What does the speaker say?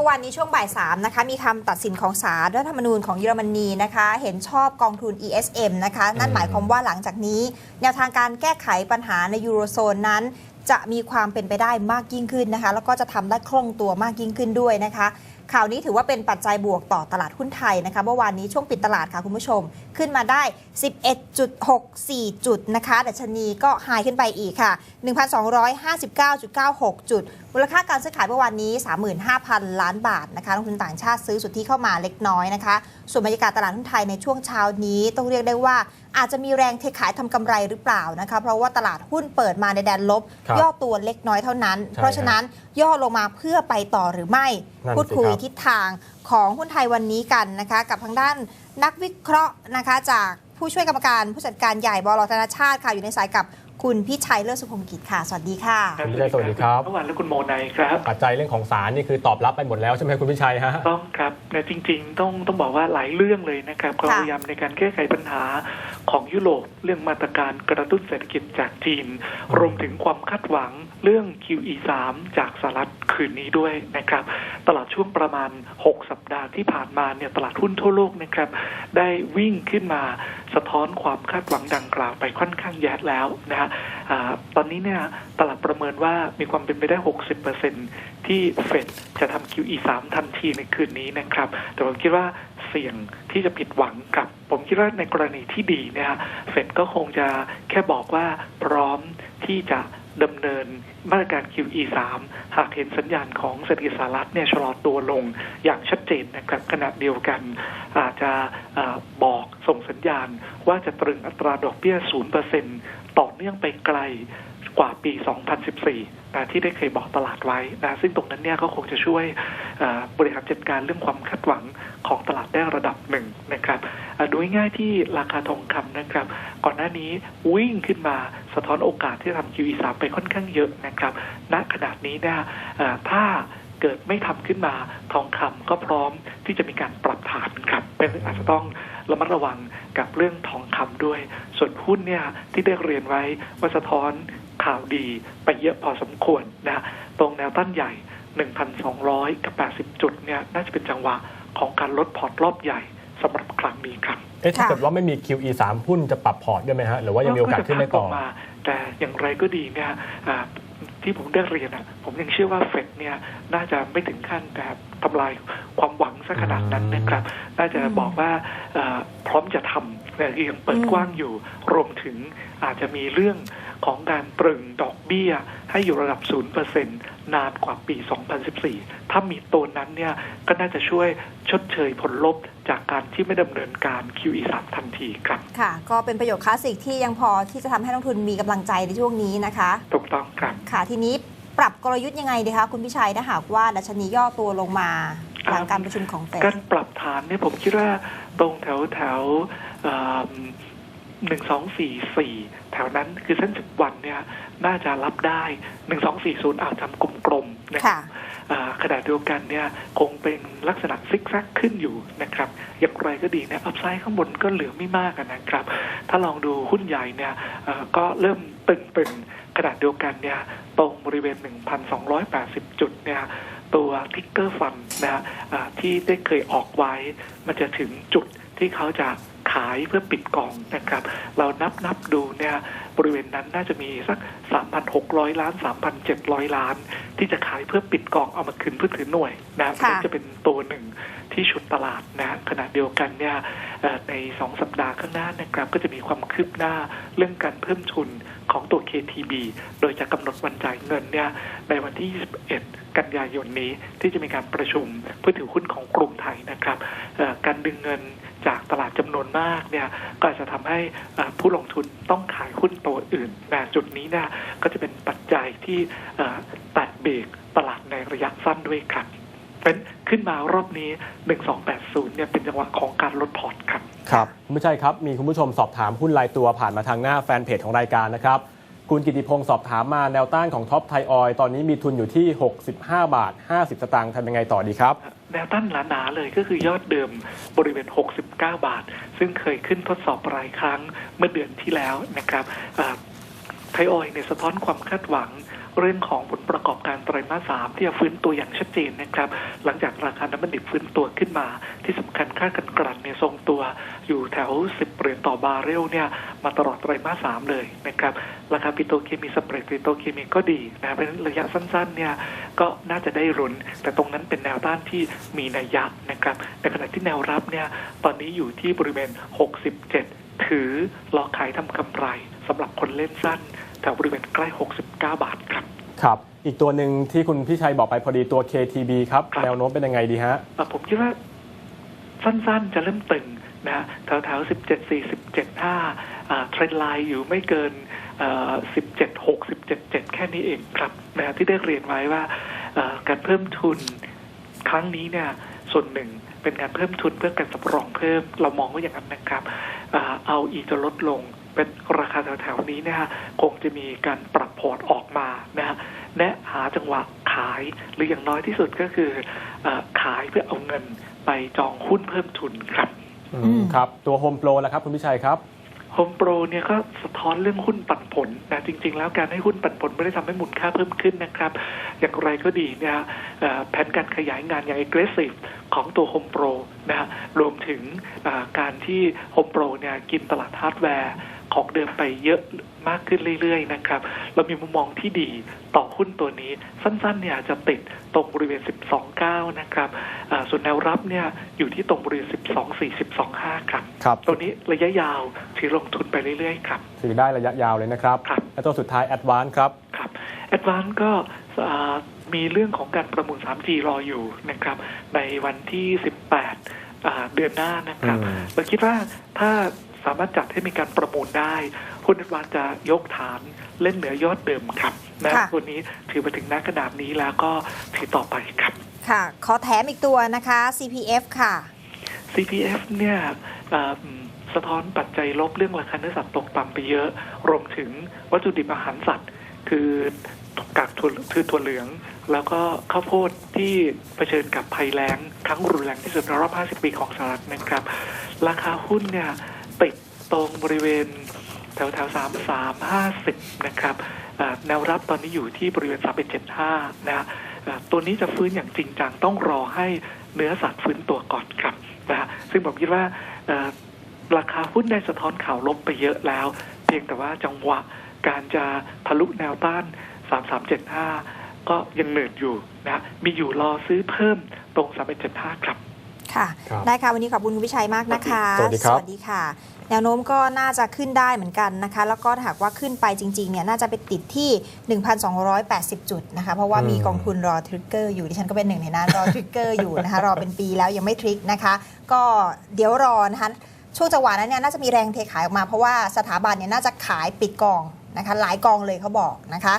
มื่อวานนี้ช่วงบ่ายสามนะคะมีคำตัดสินของศาลรัฐธรรมนูญของเยอรมนีนะคะ เห็นชอบกองทุน ESM นะคะ นั่นหมายความว่าหลังจากนี้ แนวทางการแก้ไขปัญหาในยูโรโซนนั้น จะมีความเป็นไปได้มากยิ่งขึ้นนะคะ แล้วก็จะทำได้คล่องตัวมากยิ่งขึ้นด้วยนะคะข่าวนี้ถือว่าเป็นปัจจัยบวกต่อตลาดหุ้นไทยนะคะเมื่อวานนี้ช่วงปิดตลาดค่ะคุณผู้ชม ขึ้นมาได้ 11.64 จุดนะคะดัชนีก็หายขึ้นไปอีกค่ะ 1,259.96 จุดมูลค่าการซื้อขายเมื่อวานนี้ 35,000 ล้านบาทนะคะลงทุนต่างชาติซื้อสุทธิเข้ามาเล็กน้อยนะคะ ส่วนบรรยากาศตลาดหุ้นไทยในช่วงเช้านี้ต้องเรียกได้ว่าอาจจะมีแรงเทขายทำกำไรหรือเปล่านะคะ เพราะว่าตลาดหุ้นเปิดมาในแดนลบครับย่อตัวเล็กน้อยเท่านั้นใช่เพราะฉะนั้นย่อลงมาเพื่อไปต่อหรือไม่นั่นสิพูดคุยครับทิศทางของหุ้นไทยวันนี้กันนะคะ กับทางด้านนักวิเคราะห์นะคะจากผู้ช่วยกรรมการผู้จัดการใหญ่บลธนาชาติค่ะอยู่ในสายกับ คุณพิชัยเลิศสุภมกิจค่ะ สวัสดีค่ะคุณพิชัยสวัสดีครับเมื่อวานและคุณโมไนครับปัจจัยเรื่องของสารนี่คือตอบรับไปหมดแล้วใช่ไหมคุณพิชัยฮะต้องครับแต่จริง ๆ ต้องต้องบอกว่าหลายเรื่องเลยนะครับความค่ะพยายามในการแก้ไขปัญหา ของยุโรปเรื่องมาตรการกระตุ้นเศรษฐกิจจากจีน รวมถึงความคาดหวังเรื่อง QE 3 จากสหรัฐคืนนี้ด้วยนะครับ ตลอดช่วงประมาณ 6 สัปดาห์ที่ผ่านมาเนี่ยตลาดหุ้นทั่วโลกนะครับ ได้วิ่งขึ้นมาสะท้อนความคาดหวังดังกล่าวไปค่อนข้างแย่แล้วนะฮะตอนนี้เนี่ยตลาดประเมินว่ามีความเป็นไปได้ 60%ที่เฟดจะทำ QE 3 ทันทีในคืนนี้นะครับ แต่ผมคิดว่า เสี่ยงที่จะผิดหวังกับ ผมคิดว่าในกรณีที่ดีเนี่ยฮะเฟดก็คงจะแค่บอกว่าพร้อมที่จะดำเนินมาตรการ QE 3หากเห็นสัญญาณของเศรษฐกิจสหรัฐเนี่ยชะลอตัวลงอย่างชัดเจนนะครับขณะเดียวกันอาจจะบอกส่งสัญญาณว่าจะตรึงอัตราดอกเบี้ย 0%ต่อเนื่องไปไกลกว่าปี 2014 นะที่ได้เคยบอกตลาดไว้นะซึ่งตรงนั้นเนี่ยก็คงจะช่วยบริหารจัดการเรื่องความคาดหวังของตลาด ง่ายๆที่ราคาทองคำนะครับ ก่อนหน้านี้วิ่งขึ้นมาสะท้อนโอกาสที่จะทำ QE 3 ไปค่อนข้างเยอะนะครับณขณะนี้นี่ยอ่าถ้าเกิดไม่ทำขึ้นมาทองคำก็พร้อมที่จะมีการปรับฐานครับ เป็นอาจจะต้องระมัดระวังกับเรื่องทองคำด้วย ส่วนหุ้นเนี่ยที่ได้เรียนไว้ว่าสะท้อนข่าวดีไปเยอะพอสมควรนะตรงแนวต้านใหญ่ 1,200 กับ 80 จุดเนี่ยน่าจะเป็นจังหวะของการลดพอร์ตรอบใหญ่สำหรับครั้งนี้ครับ เอ๊ะถ้าค่ะเกิดว่าไม่มี QE 3หุ้นจะปรับพอร์ตได้ไหมฮะหรือว่ายังมีโอกาสขึ้นได้ต่อก็จะพักลงมาแต่อย่างไรก็ดีเนี่ยอ่าที่ผมได้เรียนอะผมยังเชื่อว่าเฟดเนี่ยน่าจะไม่ถึงขั้นแบบทำลายความหวังซะขนาดนั้นนะครับ น่าจะบอกว่าเอ่อพร้อมจะทำแต่ยังเปิดกว้างอยู่รวมถึงอาจจะมีเรื่อง ของการตรึงดอกเบี้ย ให้อยู่ระดับ 0%นานกว่าปี 2014 ถ้ามีตัวนั้นเนี่ยก็น่าจะช่วยชดเชยผลลบจากการที่ไม่ดำเนินการ QE 3ทันทีครับ ค่ะ ก็เป็นประโยชน์คลาสสิกที่ยังพอที่จะทำให้นักลงทุนมีกำลังใจในช่วงนี้นะคะ ถูกต้องครับ ค่ะทีนี้ปรับกลยุทธ์ยังไงดีคะคุณพิชัยถ้าหากว่าดัชนีย่อตัวลงมาหลังการประชุมของเฟดการปรับฐานเนี่ยผมคิดว่าตรงแถวแถว หนึ่งสองสี่สี่แถวนั้นคือเส้นสิบวันเนี่ยน่าจะรับได้หนึ่งสองสี่ศูนย์อาจทำกลมๆนะครัค่ะบอ่าขณะเดียวกันเนี่ยคงเป็นลักษณะซิกแซกขึ้นอยู่นะครับอย่างไรก็ดีเนี่ยอัพไซด์ข้างบนก็เหลือไม่มากอะนะครับ ถ้าลองดูหุ้นใหญ่เนี่ยเอ่อก็เริ่มตึงๆขณะเดียวกันเนี่ยตรงบริเวณ 1,280 จุดเนี่ยตัวทิกเกอร์ฟันนะฮะอ่าที่ได้เคยออกไว้ มันจะถึงจุดที่เขาจะ ขายเพื่อปิดกองนะครับ เรานับนับดูเนี่ยบริเวณนั้นน่าจะมีสัก 3,600 ล้าน 3,700 ล้าน ที่จะขายเพื่อปิดกองเอามาคืนเพื่อถือหน่วยนะค่ะนั่นจะเป็นตัวหนึ่งที่ชุดตลาดนะขณะเดียวกันเนี่ยเอ่อในสองสัปดาห์ข้างหน้านะครับ ก็จะมีความคืบหน้าเรื่องการเพิ่มทุนของตัว KTB โดยจะกำหนดวันจ่ายเงินเนี่ยในวันที่ 21 กันยายนนี้ที่จะมีการประชุมเพื่อถือหุ้นของกรุงไทยนะครับเอ่อการดึงเงิน จากตลาดจำนวนมากเนี่ยก็จจะทำให้ผู้ลงทุนต้องขายหุ้นตัวอื่นนะจุดนี้เนี่ยก็จะเป็นปัจจัยที่เอ่อแตะเบรกตลาดในระยะสั้นด้วยครับเป็นขึ้นมารอบนี้ 1280 เนี่ยเป็นจังหวะของการลดพอร์ตครับ ครับคุณผู้ชัยครับ มีคุณผู้ชมสอบถามหุ้นรายตัวผ่านมาทางหน้าแฟนเพจของรายการนะครับ คุณกิติพงศ์สอบถามมาแนวต้านของท็อปไทยออยตอนนี้มีทุนอยู่ที่ 65 บาท 50 สตางค์ทำยังไงต่อดีครับ แนวต้านหนาๆเลยก็คือยอดเดิมบริเวณ 69 บาท ซึ่งเคยขึ้นทดสอบรายครั้งเมื่อเดือนที่แล้วนะครับ ไทยออยล์เนี่ยสะท้อนความคาดหวังเรื่องของผลประกอบการไตรมาสสามที่จะฟื้นตัวอย่างชัดเจนนะครับ หลังจากราคาน้ำมันดิบฟื้นตัวขึ้นมา ที่สำคัญค่ากันกลั่นเนี่ยทรงตัวอยู่แถว 10เหรียญต่อบาร์เรลเนี่ยมาตลอดไตรมาสสามเลยนะครับ ราคาปิโตรเคมีสเปรดปิโตรเคมีก็ดีนะเพราะฉะนั้นระยะสั้นๆเนี่ยก็น่าจะได้รุนแต่ตรงนั้นเป็นแนวต้านที่มีนัยยะนะครับในขณะที่แนวรับเนี่ยตอนนี้อยู่ที่บริเวณ 67 ถือรอขายทำกำไร สำหรับคนเล่นสั้นแถวบริเวณใกล้ 69 บาทครับ ครับ อีกตัวหนึ่งที่คุณพี่ชัยบอกไปพอดีตัว KTB ครับ ครับ แนวโน้มเป็นยังไงดีฮะ อะผมคิดว่าสั้นๆจะเริ่มตึงนะฮะแถวๆ 17 4 17 5อ่าเทรนไลน์อยู่ไม่เกินเอ่อ17 6 17 7 แค่นี้เองครับนะฮะที่ได้เรียนไว้ว่าเอ่อการเพิ่มทุนครั้งนี้เนี่ยส่วนหนึ่งเป็นการเพิ่มทุนเพื่อการสำรองเพิ่มเรามองว่าอย่างนั้นนะครับอ่าเอาอีจะลดลง เป็นราคาแถวๆนี้เนี่ยฮะคงจะมีการปรับพอร์ตออกมานะฮะแนะหาจังหวะขายหรืออย่างน้อยที่สุดก็คือเอ่อขายเพื่อเอาเงินไปจองหุ้นเพิ่มทุนครับอืมอืมครับ ตัว Home Pro แล้วครับคุณพี่ชัยครับโฮมโปรเนี่ยก็สะท้อนเรื่องหุ้นปันผลนะจริง ๆ แล้วการให้หุ้นปันผลไม่ได้ทำให้มูลค่าเพิ่มขึ้นนะครับ อย่างไรก็ดีเนี่ยเอ่อแผนการขยายงานอย่าง aggressive ของตัวโฮมโปรนะฮะรวมถึงเอ่อการที่โฮมโปรเนี่ยกินตลาดฮาร์ดแวร์ ของเดิมไปเยอะมากขึ้นเรื่อยๆนะครับ เรามีมุมมองที่ดีต่อหุ้นตัวนี้ สั้นๆเนี่ยจะติดตรงบริเวณ 12.9 นะครับอ่าส่วนแนวรับเนี่ยอยู่ที่ตรงบริเวณ 12.4 12.5 ครับครับ ตัวนี้ระยะยาวถือลงทุนไปเรื่อยๆครับถือได้ระยะยาวเลยนะครับครับและตัวสุดท้าย Advance ครับครับแอดวานก็อ่ามีเรื่องของการประมูล 3G รออยู่นะครับ ในวันที่ 18อ่าเดือนหน้านะครับอืมเราคิดว่าถ้า สามารถจัดให้มีการประมูลได้หุ้นแอดวานจะยกฐานเล่นเหนือยอดเดิมครับนะค่ะตัวนี้ถือมาถึงหน้ากระดาษนี้แล้วก็ถือต่อไปครับ ค่ะ ขอแถมอีกตัวนะคะ CPF ค่ะ CPF เนี่ยเอ่อสะท้อนปัจจัยลบเรื่องราคาเนื้อสัตว์ตกต่ำไปเยอะ รวมถึงวัตถุดิบอาหารสัตว์ คือกากถั่วคือถั่วเหลือง แล้วก็ข้าวโพดที่เผชิญกับภัยแล้งครั้งรุนแรงที่สุดในรอบ 50 ปีของสหรัฐนะครับ ราคาหุ้นเนี่ย ตรงบริเวณแถวแถว3 3 50นะครับแนวรับตอนนี้อยู่ที่บริเวณ3.75นะฮะอ่าตัวนี้จะฟื้นอย่างจริงจังต้องรอให้เนื้อสัตว์ฟื้นตัวก่อนครับนะฮะซึ่งผมคิดว่าราคาหุ้นได้สะท้อนข่าวลบไปเยอะแล้ว เพียงแต่ว่าจังหวะการจะทะลุแนวต้าน 3375 ก็ยังเหนื่อยอยู่นะฮะมีอยู่รอซื้อเพิ่มตรง 3175 ครับ ค่ะครับได้ค่ะ วันนี้ขอบคุณคุณวิชัยมากนะคะ สวัสดีครับ สวัสดีค่ะ แนวโน้มก็น่าจะขึ้นได้เหมือนกันนะคะ แล้วก็ถ้าหากว่าขึ้นไปจริงๆเนี่ยน่าจะไปติดที่ 1,280 จุดนะคะ เพราะว่ามีกองทุนรอทริกเกอร์อยู่ ดิฉันก็เป็นหนึ่งในนั้นรอทริกเกอร์อยู่นะคะ รอเป็นปีแล้วยังไม่ทริกนะคะ ก็เดี๋ยวรอนะคะ ช่วงจังหวะนั้นเนี่ยน่าจะมีแรงเทขายออกมาเพราะว่าสถาบันเนี่ยน่าจะขายปิดกองนะคะ หลายกองเลยเขาบอกนะคะ